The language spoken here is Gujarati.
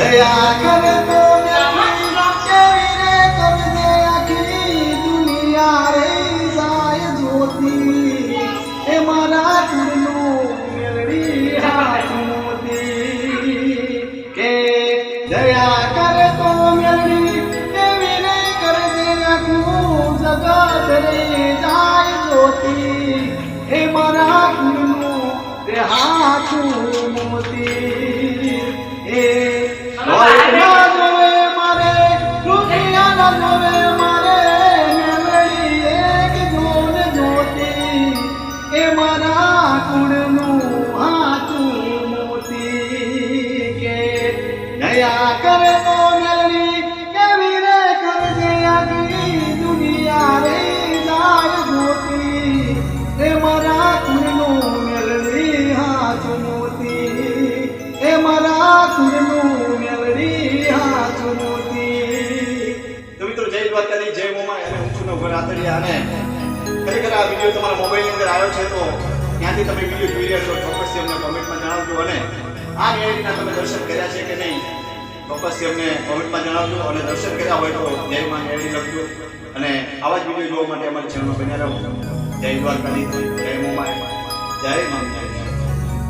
દયા કરે તો એ મારા કુળનું મેળવી હાથ મોતી તો દયા કરે તો મેલડી કેવી રે કરજે આગી દુનિયા રે જાય મોતી એ મારા કુળનું મેલની હાથ મોતી એ મારા કુળનું મેલની હાથ મોતી તો મિત્રો, જય દ્વારકાની, જય મોમાં અને હું છું નવઘર આતડિયા અને ખરેખર આ વીડિયો તમારા મોબાઈલની અંદર આવ્યો છે, તો ત્યાંથી તમે વીડિયો જોઈ રહ્યા છો. ચોક્કસથી અમને કોમેન્ટમાં જણાવજો અને આ મેળવીના તમે દર્શન કર્યા છે કે નહીં ચોક્કસથી અમને કોમેન્ટમાં જણાવજો અને દર્શન કર્યા હોય તો જય માં મેળવી લખજો અને આવા જ વીડિયો જોવા માટે અમારી ચેનલ બન્યા રહો. જય દ્વારકાની જય મોમાં જય માં જય